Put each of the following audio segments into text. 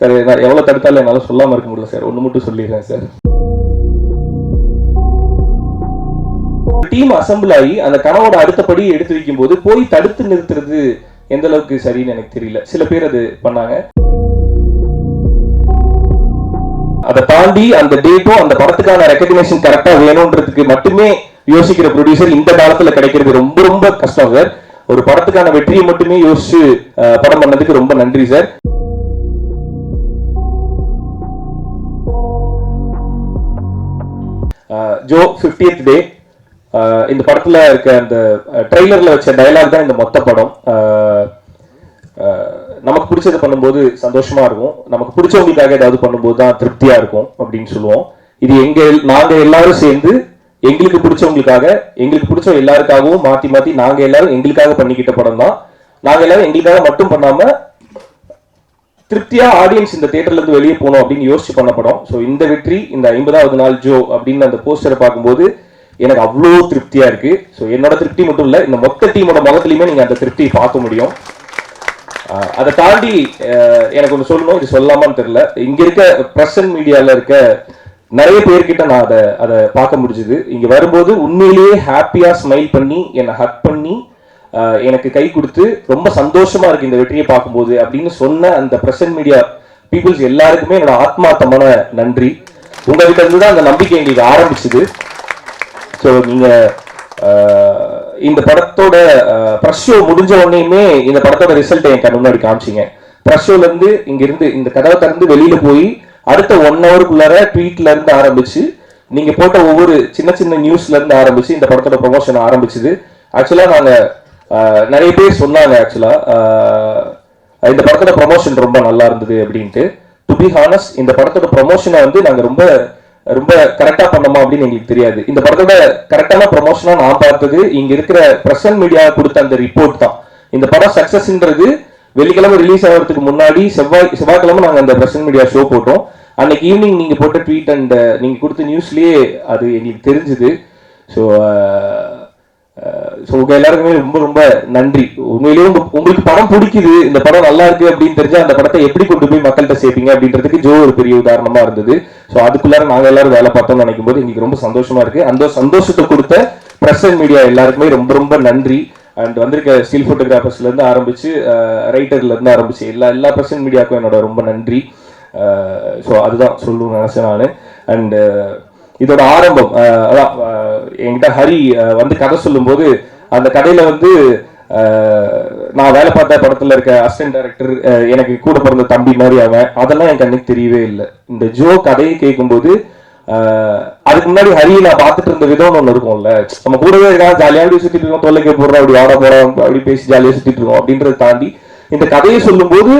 Sir நான் எவ்வளோ தடுத்தாலும் என்னால் சொல்லாமல் இருக்க முடியல சார். ஒன்று மட்டும் சொல்லிடுறேன் சார். டீம் அசம்பிள் ஆகி அந்த கனவோட அடுத்தபடி எடுத்து வைக்கும் போது போய் தடுத்து நிறுத்துறது எந்த அளவுக்கு சரின்னு எனக்கு தெரியல. சில பேர் அது பண்ணாங்க. அதை தாண்டி அந்த டேட்டும் அந்த படத்துக்கான ரெக்கக்னேஷன் கரெக்டா வேணும்ன்றதுக்கு மட்டுமே யோசிக்கிற ப்ரொடியூசர் இந்த காலத்துல கிடைக்கிறது ரொம்ப ரொம்ப கஷ்டம் சார். ஒரு படத்துக்கான வெற்றியை மட்டுமே யோசிச்சு படம் பண்ணதுக்கு ரொம்ப நன்றி சார். ஜோ 50th டே இந்த படத்தில் இருக்க அந்த ட்ரெய்லரில் வச்ச டைலாக் தான் இந்த மொத்த படம். நமக்கு பிடிச்சதை பண்ணும்போது சந்தோஷமா இருக்கும். நமக்கு பிடிச்சவங்களுக்காக ஏதாவது பண்ணும்போது தான் திருப்தியா இருக்கும் அப்படின்னு சொல்லுவோம். இது எங்க நாங்கள் நாங்க எல்லாரும் சேர்ந்து எங்களுக்கு பிடிச்சவங்களுக்காக எங்களுக்கு பிடிச்ச எல்லாருக்காகவும் மாத்தி மாத்தி நாங்க எல்லாரும் எங்களுக்காக பண்ணிக்கிட்ட படம் தான். நாங்க எல்லாரும் எங்களுக்காக மட்டும் பண்ணாம திருப்தியா ஆடியன்ஸ் இந்த தேட்டர்லேருந்து வெளியே போகணும் அப்படின்னு யோசிச்சு பண்ண படம். ஸோ இந்த வெற்றி இந்த ஐம்பதாவது நாள் ஜோ அப்படின்னு அந்த போஸ்டரை பார்க்கும்போது எனக்கு அவ்வளோ திருப்தியா இருக்கு. ஸோ என்னோட திருப்தி மட்டும் இல்லை இந்த மொத்த டீமோட முகத்துலையுமே நீங்க அந்த திருப்தியை பார்க்க முடியும். ஆஹ் அதை தாண்டி எனக்கு ஒன்று சொல்லணும் இது சொல்லாமான்னு தெரியல. இங்க இருக்க பிரசன்ட் மீடியாவில் இருக்க நிறைய பேர்கிட்ட நான் அதை அதை பார்க்க முடிஞ்சுது. இங்க வரும்போது உண்மையிலேயே ஹாப்பியா ஸ்மைல் பண்ணி என்னை ஹக் பண்ணி எனக்கு கை கொடுத்து ரொம்ப சந்தோஷமா இருக்கு இந்த வெற்றியை பார்க்கும்போது அப்படின்னு சொன்ன அந்த பிரசன்ட் மீடியா பீப்புள்ஸ் எல்லாருக்குமே என்னோட ஆத்மார்த்தமான நன்றி. உங்ககிட்ட இருந்து தான் அந்த நம்பிக்கை எங்களுக்கு ஆரம்பிச்சுது. ஸோ நீங்க இந்த படத்தோட ப்ரெஸ் ஷோ முடிஞ்ச உடனேயுமே இந்த படத்தோட ரிசல்ட் என் கண் முன்னாடி காமிச்சிங்க. ப்ரெஸ் ஷோல இருந்து இங்க இருந்து இந்த கதவை திறந்து வெளியில போய் அடுத்த ஒன் ஹவருக்குள்ளார ட்வீட்ல இருந்து ஆரம்பிச்சு நீங்க போட்ட ஒவ்வொரு சின்ன சின்ன நியூஸ்ல இருந்து ஆரம்பிச்சு இந்த படத்தோட ப்ரொமோஷன் ஆரம்பிச்சது. ஆக்சுவலா நாங்க நிறைய பேர் சொன்னாங்க ஆக்சுவலாக இந்த படத்தோட ப்ரொமோஷன் ரொம்ப நல்லா இருந்தது அப்படின்ட்டு. டு பி ஹானஸ் இந்த படத்தோட ப்ரொமோஷனை வந்து நாங்கள் ரொம்ப ரொம்ப கரெக்டாக பண்ணோமா அப்படின்னு எங்களுக்கு தெரியாது. இந்த படத்தோட கரெக்டான ப்ரொமோஷனாக நான் பார்த்தது இங்கே இருக்கிற பிரசன்ட் மீடியா கொடுத்த அந்த ரிப்போர்ட் தான். இந்த படம் சக்ஸஸ்ன்றது வெள்ளிக்கிழமை ரிலீஸ் ஆகிறதுக்கு முன்னாடி செவ்வாய் செவ்வாய்க்கிழமை நாங்கள் அந்த பிரசன்ட் மீடியா ஷோ போட்டோம். அன்னைக்கு ஈவினிங் நீங்கள் போட்ட ட்வீட் அண்ட் நீங்கள் கொடுத்த நியூஸ்லேயே அது எங்களுக்கு தெரிஞ்சுது. ஸோ ஸோ உங்க எல்லாருக்குமே ரொம்ப ரொம்ப நன்றி. உண்மையிலேயே உங்க உங்களுக்கு படம் பிடிக்குது இந்த படம் நல்லா இருக்கு அப்படின்னு தெரிஞ்சா அந்த படத்தை எப்படி கொண்டு போய் மக்கள்கிட்ட சேர்ப்பீங்க அப்படின்றதுக்கு ஜோ ஒரு பெரிய உதாரணமா இருந்தது. ஸோ அதுக்குள்ளார நாங்க எல்லாரும் வேலை பார்த்தோம்னு நினைக்கும் போது எங்களுக்கு ரொம்ப சந்தோஷமா இருக்கு. அந்த சந்தோஷத்தை கொடுத்த பிரஸ் அண்ட் மீடியா எல்லாருக்குமே ரொம்ப ரொம்ப நன்றி. அண்ட் வந்திருக்க ஸ்டில் ஃபோட்டோகிராஃபர்ஸ்ல இருந்து ஆரம்பிச்சு ரைட்டர்ல இருந்து ஆரம்பிச்சு எல்லா எல்லா பிரசன்ட் மீடியாவுக்கும் என்னோட ரொம்ப நன்றி. ஸோ அதுதான் சொல்லணும்னு நினைச்சேன் நான். அண்ட் இதோட ஆரம்பம் அதான் என்கிட்ட ஹரி வந்து கதை சொல்லும்போது அந்த கதையில வந்து நான் வேலை பார்த்த படத்துல இருக்க அசிஸ்டன்ட் டைரக்டர் எனக்கு கூட பிறந்த தம்பி மாதிரி அவன். அதெல்லாம் என் கண்ணுக்கு தெரியவே இல்லை. இந்த ஜோ கதையை கேட்கும்போது அதுக்கு முன்னாடி ஹரி நான் பார்த்துட்டு இருந்த விதம்னு ஒன்று இருக்கும்ல. நம்ம கூடவே இருக்கா? ஜாலியாக அப்படி சுத்திட்டு இருக்கோம் தொல்லைக்கு போடுறோம் அப்படி ஆட போறோம் அப்படி பேசி ஜாலியாக சுத்திட்டு இருக்கோம் அப்படின்றத தாண்டி இந்த கதையை சொல்லும்போது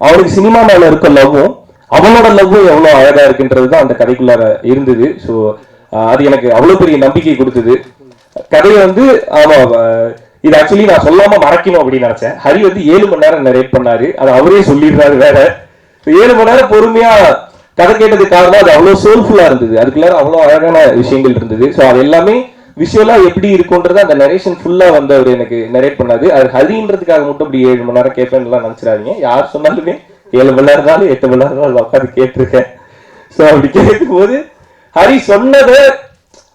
அவனுக்கு சினிமா மேல இருக்க லவ்வும் அவனோட லவ் எவ்வளோ அழகா இருக்குன்றது தான் அந்த கதைக்குள்ள இருந்தது. ஸோ அது எனக்கு அவ்வளோ பெரிய நம்பிக்கை கொடுத்தது. கதையை வந்து ஆமா இது ஆக்சுவலி நான் சொல்லாம மறக்கணும் அப்படின்னு நினைச்சேன். ஹரி வந்து ஏழு மணி நேரம் நரேட் பண்ணாரு. அது அவரே சொல்லிடுறாரு வேற. ஏழு மணி நேரம் பொறுமையா கதை கேட்டதுக்கு காரணம் அது அவ்வளோ சோல்ஃபுல்லா இருந்தது. அதுக்குள்ள அவ்வளோ அழகான விஷயங்கள் இருந்தது. ஸோ அது எல்லாமே விஷுவலா எப்படி இருக்கும்ன்றத அந்த நரேஷன் ஃபுல்லா வந்து அவர் எனக்கு நரேட் பண்ணாது அது ஹரின்றதுக்காக மட்டும் அப்படி ஏழு மணி நேரம் கேட்பேன்லாம் நினைச்சிடாதீங்க. யார் சொன்னாலுமே ஏழு மணி நேரம் இருந்தாலும் எட்டு மணி நேரம் இருந்தாலும் உட்காந்து கேட்டிருக்கேன். ஸோ அப்படி கேட்கும்போது ஹரி சொன்னதை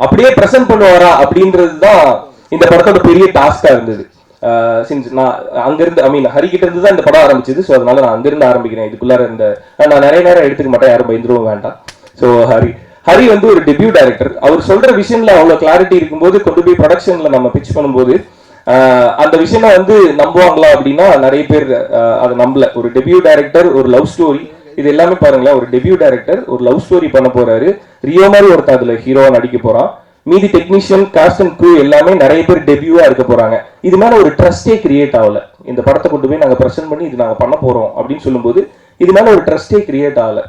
அப்படியே ப்ரெசென்ட் பண்ணுவாரா அப்படின்றது தான் இந்த படத்தோட பெரிய டாஸ்கா இருந்தது. சின்ஸ் நான் அங்கிருந்து ஐ மீன் ஹரி கிட்ட இருந்து தான் இந்த படம் ஆரம்பிச்சது. ஸோ அதனால நான் அங்கிருந்து ஆரம்பிக்கிறேன். இதுக்குள்ளார இந்த நான் நிறைய நேரம் எடுத்துக்க மாட்டேன். யாரும் பயந்துருவும் வேண்டாம். ஸோ ஹரி ஹரி வந்து ஒரு டெபியூ டைரக்டர் அவர் சொல்ற விஷயம்ல அவ்வளோ கிளாரிட்டி இருக்கும்போது கொண்டு போய் ப்ரொடக்ஷன்ல நம்ம பிச் பண்ணும்போது அந்த விஷயம் வந்து நம்புவாங்களா அப்படின்னா நிறைய பேர் அதை நம்பல. ஒரு டெபியூ டைரக்டர் ஒரு லவ் ஸ்டோரி இது எல்லாமே பாருங்களேன். ஒரு டெபியூ டைரக்டர் ஒரு லவ் ஸ்டோரி பண்ண போறாரு. ரியோ மாதிரி ஒருத்தர் அதுல ஹீரோவா நடிக்க போறான். மீதி டெக்னீஷியன் காஸ்ட் அண்ட் க்ரூ எல்லாமே நிறைய பேர் டெபியூவா இருக்க போறாங்க. இது மேல ஒரு ட்ரஸ்டே கிரியேட் ஆகல. இந்த படத்தை கொண்டு போய் நாங்க பிரசன்ட் பண்ணி இது நாங்க பண்ண போறோம் அப்படின்னு சொல்லும்போது இது மேல ஒரு ட்ரஸ்டே கிரியேட் ஆகல.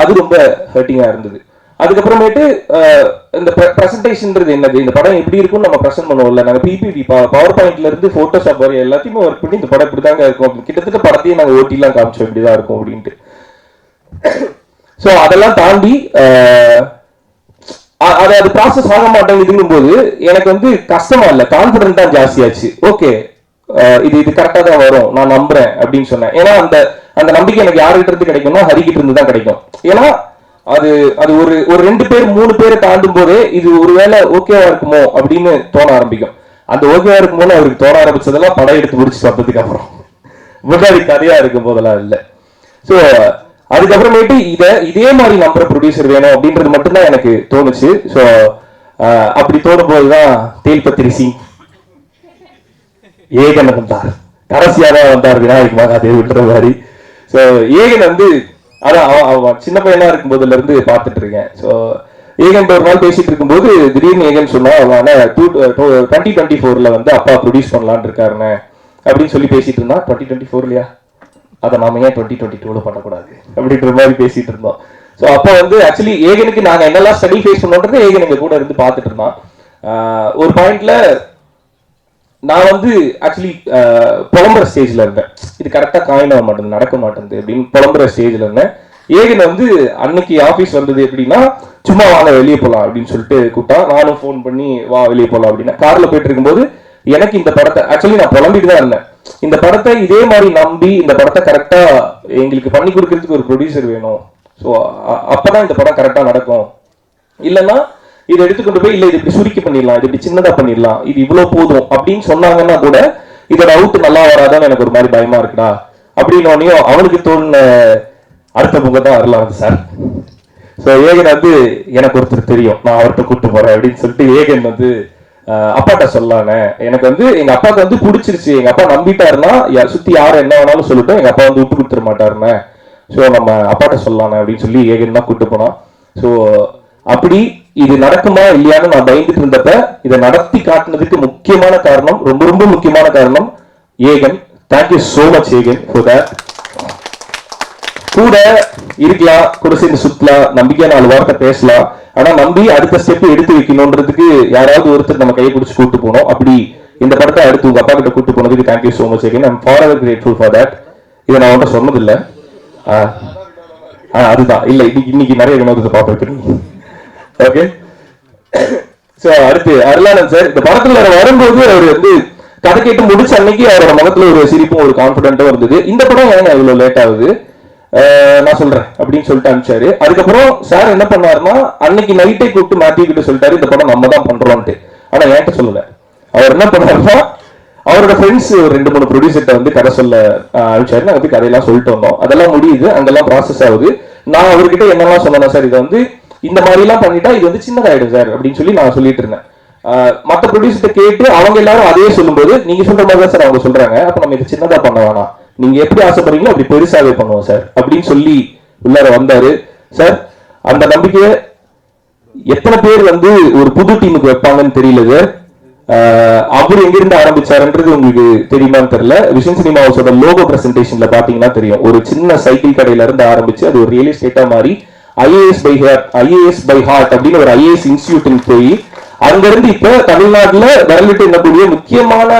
அது ரொம்ப ஹர்ட்டிங்கா இருந்தது. அதுக்கப்புறமேட்டு இந்த ப்ரெசன்டேஷன்ன்றது என்னது? இந்த படம் எப்படி இருக்கும்னு நம்ம ப்ரெசென்ட் பண்ணுவோம்ல. நாங்கள் பிபிடி பவர் பாயிண்ட்ல இருந்து போட்டோஷாப் வரை எல்லாத்தையுமே ஒர்க் பண்ணி இந்த படம் இப்படிதாங்க இருக்கும். கிட்டத்தட்ட படத்தையும் நாங்கள் ஓட்டிலாம் காமிச்சோம் இப்படிதான் இருக்கும் அப்படின்ட்டு. ஸோ அதெல்லாம் தாண்டி அது அது ப்ராசஸ் ஆக மாட்டேங்குதுங்கும் போது எனக்கு வந்து கஷ்டமா இல்லை. கான்ஃபிடென்ட் தான் ஜாஸ்தியாச்சு ஓகே இது இது கரெக்டாக தான் வரும். நான் நம்புறேன் அப்படின்னு சொன்னேன். ஏன்னா அந்த அந்த நம்பிக்கை எனக்கு யாருகிட்ட இருந்து கிடைக்கும்னா ஹரிக்கிட்ட இருந்து தான் கிடைக்கும். ஏன்னா அது அது ஒரு ஒரு ரெண்டு பேர் மூணு பேரை தாண்டும் போதே இது ஒருவேளை ஓகேவா இருக்குமோ அப்படின்னு தோண ஆரம்பிக்கும். அந்த ஓகேவா இருக்குமோ அவருக்கு தோண ஆரம்பிச்சதெல்லாம் படம் எடுத்து முடிச்சு சாப்பிட்டதுக்கு அப்புறம். முன்னாடி கதையா இருக்கும் போதெல்லாம் இல்லை. ஸோ அதுக்கப்புறமேட்டு இதை இதே மாதிரி நம்புற ப்ரொடியூசர் வேணும் அப்படின்றது மட்டும்தான் எனக்கு தோணுச்சு. ஸோ அப்படி தோணும் போதுதான் தேல்பத்திரி சிங் ஏகன் வந்தார் கடைசியாக தான் வந்தார் விநாயக் மகாதேவ் விட்டுற மாதிரி. ஸோ ஏகன் வந்து அதான் அவன் சின்ன பையனா இருக்கும்போதுல இருந்து பார்த்துட்டு இருக்கேன். ஸோ ஏகன் ஒரு நாள் பேசிட்டு இருக்கும்போது திடீர்னு ஏகன் சொன்னா அவன் டூ டுவெண்ட்டி டுவெண்ட்டி ஃபோர்ல வந்து அப்பா ப்ரொடியூஸ் பண்ணலான் இருக்காருன்னு அப்படின்னு சொல்லி பேசிட்டு இருந்தான். டுவெண்ட்டி டுவெண்ட்டி ஃபோர்லையா அதை நாம ஏன் டுவெண்ட்டி டுவெண்ட்டி டூல பண்ணக்கூடாது? அப்படின்ற மாதிரி பேசிட்டு இருந்தோம். ஸோ அப்போ வந்து ஆக்சுவலி ஏகனுக்கு நாங்கள் என்னெல்லாம் ஸ்டடி ஃபேஸ் பண்ணோன்றது ஏகன் எங்க கூட இருந்து பார்த்துட்டு இருந்தான். ஒரு பாயிண்ட்ல நான் வந்து ஆக்சுவலி புலம்புற ஸ்டேஜ்ல இருந்தேன். இது கரெக்டாக காயின் ஆக மாட்டேங்குது நடக்க மாட்டேங்குது அப்படின்னு புலம்புற ஸ்டேஜ்ல இருந்தேன். ஏகன் வந்து அன்னைக்கு ஆஃபீஸ் வந்தது எப்படின்னா சும்மா வாங்க வெளியே போகலாம் அப்படின்னு சொல்லிட்டு கூப்பிட்டா நானும் ஃபோன் பண்ணி வா வெளியே போகலாம் அப்படின்னா. காரில் போயிட்டு இருக்கும்போது எனக்கு இந்த படத்தை ஆக்சுவலி நான் புலம்பிட்டு தான் இருந்தேன். இந்த படத்தை இதே மாதிரி நம்பி இந்த படத்தை கரெக்டாக எங்களுக்கு பண்ணி கொடுக்கறதுக்கு ஒரு ப்ரொடியூசர் வேணும். ஸோ அப்போ தான் இந்த படம் கரெக்டாக நடக்கும். இல்லைன்னா இதை எடுத்துக்கொண்டு போய் இல்லை இது இப்படி சுருக்கி பண்ணிடலாம் இது இப்படி சின்னதா பண்ணிடலாம் இது இவ்வளவு போதும் அப்படின்னு சொன்னாங்கன்னா கூட இதோட அவுட் நல்லா வராதான்னு எனக்கு ஒரு மாதிரி பயமா இருக்குடா. அப்படின்னு அவனுக்கு தோணுன அடுத்த முகம் தான் வரலாம் சார் ஸோ ஏகன் வந்து எனக்கு ஒருத்தர் தெரியும் நான் அவர்கிட்ட கூப்பிட்டு போறேன் அப்படின்னு சொல்லிட்டு ஏகன் வந்து அப்பாட்ட சொல்லாங்க எனக்கு வந்து எங்க அப்பாவுக்கு வந்து பிடிச்சிருச்சு. எங்க அப்பா நம்பிட்டாருன்னா யா- சுத்தி யார் என்ன வேணாலும் சொல்லிட்டோம் எங்க அப்பா வந்து விட்டு கொடுத்துட மாட்டாருன்னு. ஸோ நம்ம அப்பாட்ட சொல்லலானே அப்படின்னு சொல்லி ஏகன் தான் கூப்பிட்டு போனான். ஸோ அப்படி இது நடக்குமா இல்லையான்னு நான் பயந்துட்டு இருந்தப்ப இதை நடத்தி காட்டுனதுக்கு முக்கியமான காரணம் ரொம்ப ரொம்ப முக்கியமான காரணம் Egan. Thank you so much Egan for that கூட இருக்கலாம் கூட சேர்ந்து சுத்தலாம் நம்பிக்கையா நாலு வார்த்தை பேசலாம். ஆனா நம்பி அடுத்த ஸ்டெப் எடுத்து வைக்கணும்ன்றதுக்கு யாராவது ஒருத்தர் நம்ம கையை பிடிச்சி கூட்டு போனோம் அப்படி இந்த படத்தை அடுத்து உங்க அப்பா கிட்ட கூட்டு போனதுக்கு thank you so much Egan. I'm forever grateful for that இதை நான் உன்ட்ட சொன்னதில்லை. அதுதான். இல்ல இன்னைக்கு இன்னைக்கு நிறைய வினோதத்தை பார்த்துருக்கேன். ஓகே சோ அடுத்து அருளானந்த் சார் இந்த படத்துல அவர் வரும்போது அவர் வந்து கதை கேட்டு முடிச்ச அன்னைக்கு அவரோட முகத்துல ஒரு சிரிப்பும் ஒரு கான்பிடென்ட்டும் இருந்தது. இந்த படம் ஏங்க இவ்வளவு லேட் ஆகுது? நான் சொல்றேன் அப்படின்னு சொல்லிட்டு அனுப்பிச்சாரு. அதுக்கப்புறம் சார் என்ன பண்ணாருன்னா அன்னைக்கு நைட்டே கூப்பிட்டு மாத்தி கிட்ட சொல்லிட்டாரு இந்த படம் நம்ம தான் பண்றோம்ட்டு ஆனா என்கிட்ட சொல்லல. அவர் என்ன பண்ணாருன்னா அவரோட ஃப்ரெண்ட்ஸ் ஒரு ரெண்டு மூணு ப்ரொடியூசர்கிட்ட வந்து கதை சொல்ல அனுப்பிச்சாரு. நாங்க போய் கதையெல்லாம் சொல்லிட்டு வந்தோம். அதெல்லாம் முடியுது அங்கெல்லாம் ப்ராசஸ் ஆகுது. நான் அவர்கிட்ட என்னெல்லாம் சொன்னேன் சார் இதை வந்து இந்த மாதிரிலாம் பண்ணிட்டா இது வந்து சின்னதாயிடும் சார் அப்படின்னு சொல்லி நான் சொல்லிட்டு இருந்தேன். மற்ற மத்த ப்ரொடியூசர்ட்ட கேட்டு அவங்க எல்லாரும் அதே சொல்லும்போது நீங்க சொல்ற மாதிரி தான் சார் அவங்க சொல்றாங்க. அப்ப நம்ம இதை சின்னதா பண்ண வேணாம். நீங்க எப்படி ஆசைப்படுறீங்களோ அப்படி பெருசாவே பண்ணுவோம் சார் அப்படின்னு சொல்லி உள்ளார வந்தாரு. சார் அந்த நம்பிக்கையை எத்தனை பேர் வந்து ஒரு புது டீமுக்கு வைப்பாங்கன்னு தெரியல சார். ஆஹ் அவர் எங்கிருந்து ஆரம்பிச்சாருன்றது உங்களுக்கு தெரியுமான்னு தெரியல. விஷன் சினிமா ஹவுஸோட லோகோ பிரசன்டேஷன்ல பாத்தீங்கன்னா தெரியும். ஒரு சின்ன சைக்கிள் கடையில இருந்து ஆரம்பிச்சு அது ஒரு ரியல் எஸ்டேட்டா மாறி IAS by heart IAS by heart அப்படின்னு ஒரு ஐஏஎஸ் இன்ஸ்டியூட்டுக்கு போய் அங்கிருந்து இப்ப தமிழ்நாட்டில் வரலிட்டு எண்ணக்கூடிய முக்கியமான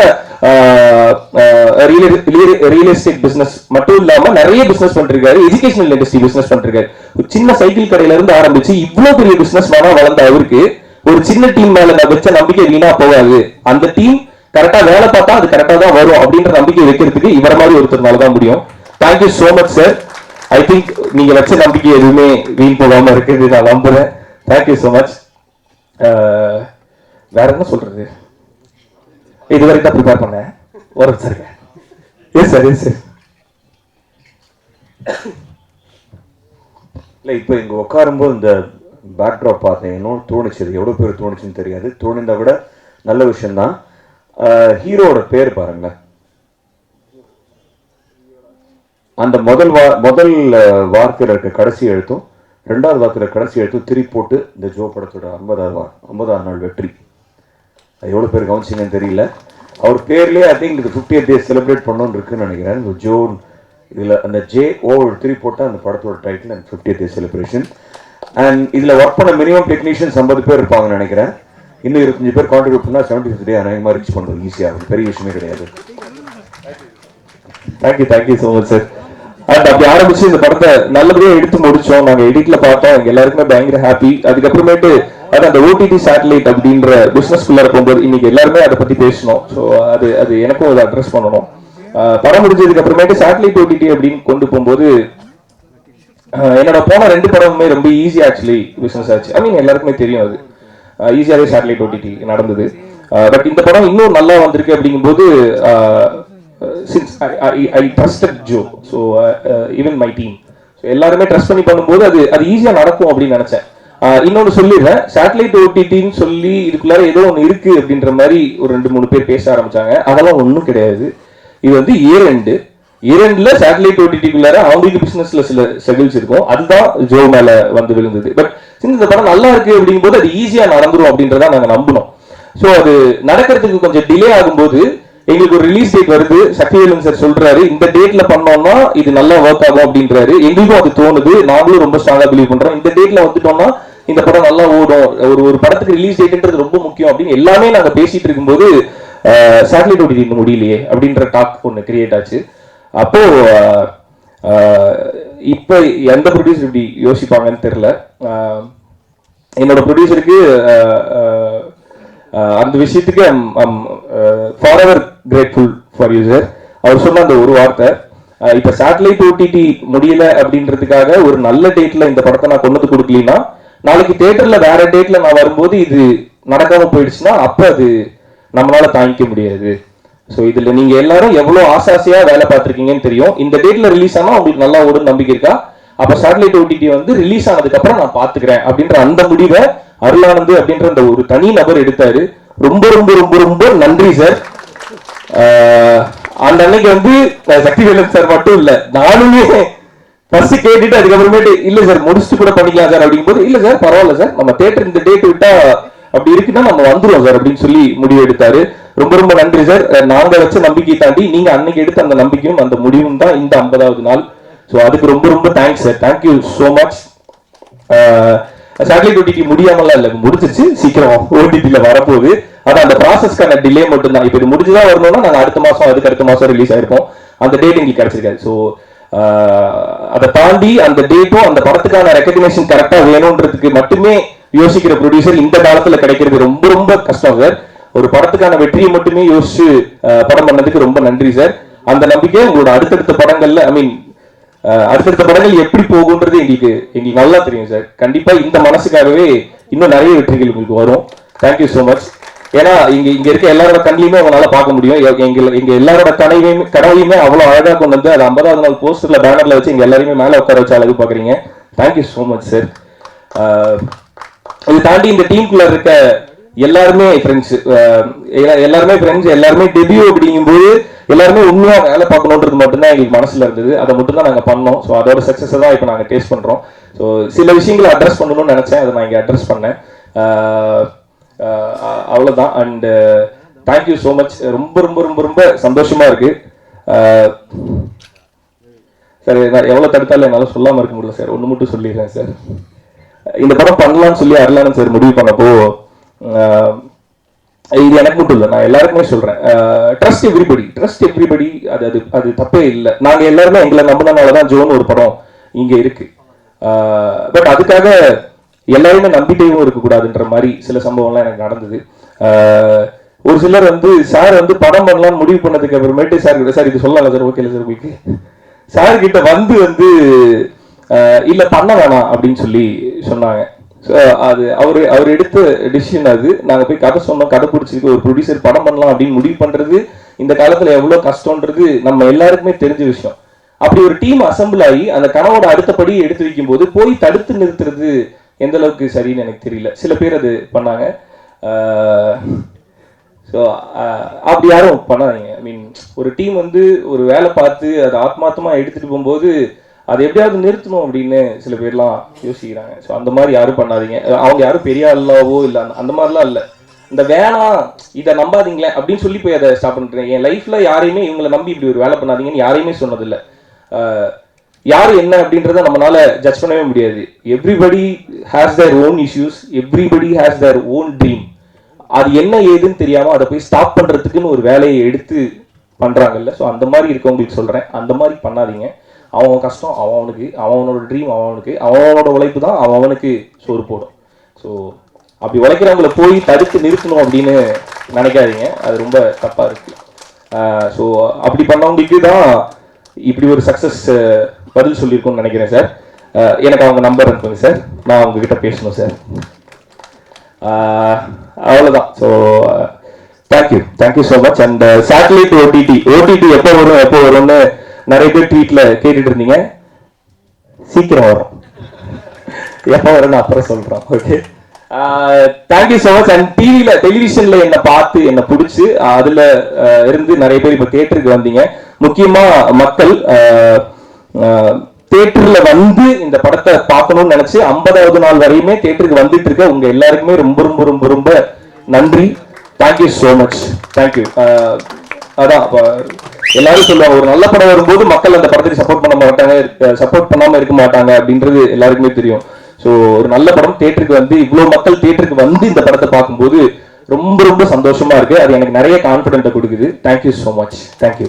ரியல் எஸ்டேட் பிசினஸ் மட்டும் இல்லாம நிறைய பிசினஸ் பண்ணிருக்காரு. எஜுகேஷனல் இண்டஸ்ட்ரி பிசினஸ் பண்றாரு ஒரு சின்ன சைக்கிள் கடையில இருந்து ஆரம்பிச்சு இவ்வளவு பெரிய பிசினஸ் மேனா வளர்ந்த அவருக்கு ஒரு சின்ன டீம் மேல வச்ச நம்பிக்கை வீணா போகாது. அந்த டீம் கரெக்டா வேலை பார்த்தா அது கரெக்டா தான் வரும் அப்படின்ற நம்பிக்கை வைக்கிறதுக்கு இவர மாதிரி ஒருத்தர்னால தான் முடியும். Thank you so much sir I think நீங்க வச்ச நம்பிக்கை எதுவுமே வீண் போகாம இருக்குது நான் நம்புறேன். தேங்க்யூ ஸோ மச் வேற என்ன சொல்றது? இதுவரை தான் ப்ரிப்பேர் பண்ணேன். ஒரு sir yes sir yes sir இல்லை இப்போ இங்கே உட்காரும்போது இந்த பேக்ட்ராப் பார்த்தேன் தோணுச்சு. அது எவ்வளோ பேர் தோணுச்சுன்னு தெரியாது. தோணிந்தா விட நல்ல விஷயம்தான். Uh, ஹீரோவோட பேர் பாருங்களேன். அந்த முதல் வா முதல் வார்த்தையில் இருக்க கடைசி எழுத்தும் ரெண்டாவது வார்த்தையில் கடைசி எழுத்தும் திரி போட்டு இந்த ஜோ படத்தோட ஐம்பதாவது வா ஐம்பதாவது நாள் வெற்றி. அது எவ்வளோ பேர் கவனிச்சிங்கன்னு தெரியல. அவர் பேர்லேயே ஐ திங்க் இது ஃபிஃப்டி டே செலிப்ரேட் பண்ணணும்னு இருக்குன்னு நினைக்கிறேன். இந்த ஜோன் இதில் அந்த ஜே ஓ திரி போட்டால் அந்த படத்தோட title and fifty day celebration and இதில் ஒர்க் பண்ண மினிமம் டெக்னீஷியன்ஸ் ஐம்பது பேர் இருப்பாங்கன்னு நினைக்கிறேன். இன்னும் இருபத்தஞ்சு பேர் கான்ட்ரிபியூட் பண்ணால் செவன்டி ஃபிஃப்த் டே அநேகமாக ரீச் பண்ணுறது ஈஸியாக பெரிய விஷயமே கிடையாது. Thank you thank you so much sir and அப்படி ஆரம்பிச்சு இந்த படத்தை நல்லபடியா எடுத்து முடிச்சோம். நாங்க எடிட்ல பார்த்தோம். எங்க எல்லாருக்குமே பயங்கர ஹாப்பி அதுக்கப்புறமேட்டு அது அந்த ஓடிடி சேட்டலைட் அப்படின்ற பிசினஸ் குள்ள போகும்போது இன்னைக்கு எல்லாருமே அதை பத்தி பேசணும். ஸோ அது அது எனக்கும் அதை அட்ரஸ் பண்ணணும். படம் முடிஞ்சதுக்கு அப்புறமேட்டு சேட்டலைட் ஓடிடி அப்படின்னு கொண்டு போகும்போது என்னோட போன ரெண்டு படமுமே ரொம்ப ஈஸி ஆக்சுவலி பிசினஸ் ஆச்சு. ஐ மீன் எல்லாருக்குமே தெரியும் அது. ஈஸியாகவே சேட்டலைட் ஓடிடி நடந்தது. பட் இந்த படம் இன்னும் நல்லா வந்திருக்கு அப்படிங்கும்போது since I trusted Jo so even my team so எல்லாருமே ட்ரஸ்ட் பண்ணி பண்ணும்போது அது அது ஈஸியாக நடக்கும் அப்படின்னு நினச்சேன். Uh, இன்னொன்று சொல்லிடுறேன். சேட்டலைட் ஓடிடின்னு சொல்லி இதுக்குள்ளார ஏதோ ஒன்று இருக்கு அப்படின்ற மாதிரி ஒரு ரெண்டு மூணு பேர் பேச ஆரம்பிச்சாங்க. அதெல்லாம் ஒன்றும் கிடையாது. இது வந்து இயர் இரண்டுல சேட்டலைட் ஓடிடிக்குள்ளார அவங்களுக்கு பிசினஸ்ல சில ஸ்ட்ரகிள்ஸ் இருக்கும். அதுதான் ஜோ மேல வந்து விழுந்தது. பட் இந்த படம் நல்லா இருக்கு அப்படிங்கும்போது அது ஈஸியா நடந்துரும் அப்படின்றத நாங்க நம்பினோம். ஸோ அது நடக்கிறதுக்கு கொஞ்சம் டிலே ஆகும்போது எங்களுக்கு ஒரு ரிலீஸ் டேட் வருது. சக்திவேலன் சார் சொல்றாரு இந்த டேட்ல பண்ணோம்னா இது நல்லா ஒர்க் ஆகும் அப்படின்றாரு. எங்களுக்கும் அது தோணுது. நாங்களும் ரொம்ப ஸ்ட்ராங்கா பிலீவ் பண்றோம். இந்த டேட்ல வந்துட்டோம்னா இந்த படம் நல்லா ஓடும். ஒரு ஒரு படத்துக்கு ரிலீஸ் டேட்ன்றது ரொம்ப முக்கியம் அப்படின்னு எல்லாமே நாங்க பேசிட்டு இருக்கும்போது சேட்டலைட் ஓடிடி முடியலையே அப்படின்ற டாக் ஒன்று கிரியேட் ஆச்சு. அப்போ இப்போ எந்த ப்ரொடியூசர் இப்படி யோசிப்பாங்கன்னு தெரில என்னோட ப்ரொடியூசருக்கு அந்த விஷயத்துக்கு forever grateful for you sir அவர் சொன்ன அந்த ஒரு வார்த்தை இப்போ சேட்டலைட் ஓடிடி முடியல அப்படின்றதுக்காக ஒரு நல்ல டேட்ல இந்த படத்தை நான் கொண்டு வந்து கொடுக்கலனா நாளைக்கு தேட்டரில் வேற டேட்ல நான் வரும்போது இது நடக்காம போயிடுச்சுன்னா அப்ப அது நம்மளால தாங்கிக்க முடியாது. ஸோ இதுல நீங்க எல்லாரும் எவ்வளோ ஆசாசியா வேலை பார்த்துருக்கீங்கன்னு தெரியும். இந்த டேட்ல ரிலீஸ் ஆனா உங்களுக்கு நல்லா ஓடும் நம்பிக்கை இருக்கா? அப்ப சேட்டலைட் ஓடிடி வந்து ரிலீஸ் ஆனதுக்கு அப்புறம் நான் பாத்துக்கிறேன் அப்படின்ற அந்த முடிவை அருளானந்து அப்படின்ற அந்த ஒரு தனி நபர் எடுத்தாரு. ரொம்ப ரொம்ப ரொம்ப ரொம்ப நன்றி சார் அந்த அன்னைக்கு வந்து அஹ், சக்திவேலன் சார் மட்டும் இல்ல நானுமே ஃபர்ஸ்ட் கேட்டுட்டு அதுக்கப்புறமேட்டு இல்ல சார் முடிச்சுட்டு கூட பண்ணிக்கலாம் சார் அப்படிங்கும்போது இல்ல சார் பரவாயில்ல சார் நம்ம தேட்டர் இந்த டேட் விட்டா அப்படி இருக்குன்னா நம்ம வந்துருவோம் சார் அப்படின்னு சொல்லி முடிவு எடுத்தாரு. ரொம்ப ரொம்ப நன்றி சார் நாங்க வச்ச நம்பிக்கையை தாண்டி நீங்க அன்னைக்கு எடுத்த அந்த நம்பிக்கையும் அந்த முடிவும் தான் இந்த ஐம்பதாவது நாள். ஸோ அதுக்கு ரொம்ப ரொம்ப thanks sir thank you so much satellite OTT முடியாமலாம் இல்ல முடிச்சிச்சு சீக்கிரம் ஓடிடில வரப்போகுது. அதான் அந்த ப்ராசஸ்க்கான டிலே மட்டும் தான் இப்போ இது முடிஞ்சுதான் வரணும்னா நாங்க அடுத்த மாசம் அதுக்கு அடுத்த மாசம் ரிலீஸ் ஆயிருப்போம். அந்த டேட் எங்களுக்கு கிடைச்சிருக்காது. ஸோ அதை தாண்டி அந்த டேட்டும் அந்த படத்துக்கான ரெக்கக்னேஷன் கரெக்டா வேணும்ன்றதுக்கு மட்டுமே யோசிக்கிற ப்ரொடியூசர் இந்த காலத்துல கிடைக்கிறது ரொம்ப ரொம்ப கஷ்டம் சார் ஒரு படத்துக்கான வெற்றியை மட்டுமே யோசிச்சு படம் பண்ணதுக்கு ரொம்ப நன்றி சார் அந்த நம்பிக்கை உங்களோட அடுத்தடுத்த படங்கள்ல ஐ மீன் அடுத்தடுத்த படங்கள் எப்படி போகுன்றது எங்களுக்கு எங்களுக்கு நல்லா தெரியும் சார். கண்டிப்பா இந்த மனசுக்காகவே இன்னும் நிறைய வெற்றிகள் உங்களுக்கு வரும். தேங்க்யூ ஸோ மச் ஏன்னா இங்க இங்க இருக்க எல்லாரோட கண்ணியுமே அவங்களால பார்க்க முடியும். எங்க எங்க எல்லாரோட கனவையுமே கனவையுமே அவ்வளவு அழகா கொண்டு வந்து அது ஐம்பதாவது நாள் போஸ்டர்ல பேனர்ல வச்சு எங்க எல்லாரையுமே மேல உட்கார வச்சு அழகு பாக்குறீங்க தேங்க்யூ ஸோ மச் சார் இது தாண்டி இந்த டீமுக்குள்ள இருக்க எல்லாருமே ஃப்ரெண்ட்ஸ் எல்லாருமே ஃப்ரெண்ட்ஸ் எல்லாருமே டெபியூ அப்படிங்கும்போது எல்லாருமே உண்மையா வேலை பார்க்கணுன்றது மட்டும்தான் எங்களுக்கு மனசுல இருந்தது. அதை மட்டும் தான் நாங்க பண்ணோம். ஸோ அதோட சக்சஸ் தான் இப்போ நாங்க டேஸ்ட் பண்றோம். ஸோ சில விஷயங்களை அட்ரஸ் பண்ணணும்னு நினைச்சேன். அதை நான் இங்கே அட்ரஸ் பண்ணேன். அவ்வளோதான் அண்டு தேங்க்யூ ஸோ மச் ரொம்ப ரொம்ப ரொம்ப ரொம்ப சந்தோஷமா இருக்கு. சார் நான் எவ்வளோ தடுத்தாலும் என்னால் சொல்லாமல் இருக்க முடியல சார். ஒன்று மட்டும் சொல்லிடுறேன் சார். இந்த படம் பண்ணலாம்னு சொல்லி அருளானந்த் சார் முடிவு பண்ணப்போ இது எனக்கு மட்டும் இல்லை நான் எல்லாருக்குமே சொல்றேன். ட்ரஸ்ட் எவ்ரிபடி ட்ரஸ்ட் எவ்ரிபடி அது அது அது தப்பே இல்லை. நாங்க எல்லாருமே எங்களை நம்பினால தான் ஜோன் ஒரு படம் இங்க இருக்கு. பட் அதுக்காக எல்லாருமே நம்பிக்கையும் இருக்கக்கூடாதுன்ற மாதிரி சில சம்பவம்லாம் எனக்கு நடந்தது. ஒரு சிலர் வந்து சார் வந்து படம் பண்ணலாம்னு முடிவு பண்ணதுக்கு அப்புறமேட்டு சார் சார் இது சொல்லலாம் சார் ஓகே சார் உங்களுக்கு? சார் கிட்ட வந்து வந்து இல்லை பண்ண வேணாம் அப்படின்னு சொல்லி சொன்னாங்க. அது அவர் அவர் எடுத்த டிசிஷன் அது. நாங்கள் போய் கதை சொன்னோம் கதை பிடிச்சிருக்கு ஒரு ப்ரொடியூசர் படம் பண்ணலாம் அப்படின்னு முடிவு பண்ணுறது இந்த காலத்தில் எவ்வளோ கஷ்டன்றது நம்ம எல்லாருக்குமே தெரிஞ்ச விஷயம். அப்படி ஒரு டீம் அசம்பிள் ஆகி அந்த கனவோட அடுத்தபடி எடுத்து வைக்கும்போது போய் தடுத்து நிறுத்துறது எந்த அளவுக்கு சரின்னு எனக்கு தெரியல. சில பேர் அது பண்ணாங்க. ஸோ அப்படி யாரும் பண்ணாதீங்க. ஐ மீன் ஒரு டீம் வந்து ஒரு வேலை பார்த்து அதை ஆத்மாத்தமாக எடுத்துகிட்டு போகும்போது அதை எப்படியாவது நிறுத்தணும் அப்படின்னு சில பேர்லாம் யோசிக்கிறாங்க. ஸோ அந்த மாதிரி யாரும் பண்ணாதீங்க. அவங்க யாரும் பெரிய ஆளாவோ இல்லை அந்த அந்த மாதிரிலாம் இல்லை. இந்த வேணாம் இதை நம்பாதீங்களே அப்படின்னு சொல்லி போய் அதை ஸ்டாப் பண்ணுறேன் என் லைஃப்பில் யாரையுமே இவங்களை நம்பி இப்படி ஒரு வேலை பண்ணாதீங்கன்னு யாரையுமே சொன்னதில்லை. யார் என்ன அப்படின்றத நம்மளால ஜட்ஜ் பண்ணவே முடியாது. Everybody has their own issues everybody has their own dream அது என்ன ஏதுன்னு தெரியாமல் அதை போய் ஸ்டாப் பண்ணுறதுக்குன்னு ஒரு வேலையை எடுத்து பண்ணுறாங்கல்ல ஸோ அந்த மாதிரி இருக்கவங்களுக்கு சொல்கிறேன் அந்த மாதிரி பண்ணாதீங்க. அவன் கஷ்டம் அவனுக்கு அவனோட ட்ரீம் அவனுக்கு அவனோட உழைப்பு தான் அவனுக்கு சோறு போடும். ஸோ அப்படி உழைக்கிறவங்கள போய் தடுத்து நிறுத்தணும் அப்படின்னு நினைக்காதீங்க. அது ரொம்ப தப்பாக இருக்குது ஸோ அப்படி பண்ணவங்களுக்கு தான் இப்படி ஒரு சக்ஸஸ் பதில் சொல்லியிருக்கோம்னு நினைக்கிறேன் சார் எனக்கு அவங்க நம்பர் அனுப்புங்க சார் நான் அவங்கக்கிட்ட பேசணும் சார் அவ்வளோதான் so thank you thank you so much and satellite OTT OTT எப்போ வரும் எப்போ வரும்னு நிறைய பேர் ட்வீட்ல கேட்டுட்டு இருந்தீங்க. சீக்கிரம் வரும். எப்போ வரும்னு அப்புறம் சொல்றோம். Okay thank you so much and டிவியில டெலிவிஷன்ல என்னை பார்த்து என்னை பிடிச்சி அதுல இருந்து நிறைய பேர் இப்போ தேட்டருக்கு வந்தீங்க. முக்கியமா மக்கள் தேட்டர்ல வந்து இந்த படத்தை பார்க்கணும்னு நினைச்சு ஐம்பதாவது நாள் வரையுமே தேட்டருக்கு வந்துட்டு இருக்க உங்க எல்லாருக்குமே ரொம்ப ரொம்ப ரொம்ப ரொம்ப நன்றி. தேங்க்யூ ஸோ மச் தேங்க்யூ அதான் அப்போ எல்லாரும் சொல்லுவாங்க ஒரு நல்ல படம் வரும்போது மக்கள் அந்த படத்துக்கு சப்போர்ட் பண்ண மாட்டாங்க சப்போர்ட் பண்ணாம இருக்க மாட்டாங்க அப்படின்றது எல்லாருக்குமே தெரியும். ஸோ ஒரு நல்ல படம் தேட்டருக்கு வந்து இவ்வளோ மக்கள் தேட்டருக்கு வந்து இந்த படத்தை பார்க்கும்போது ரொம்ப ரொம்ப சந்தோஷமா இருக்கு. அது எனக்கு நிறைய கான்பிடென்ட்டை கொடுக்குது. Thank you so much thank you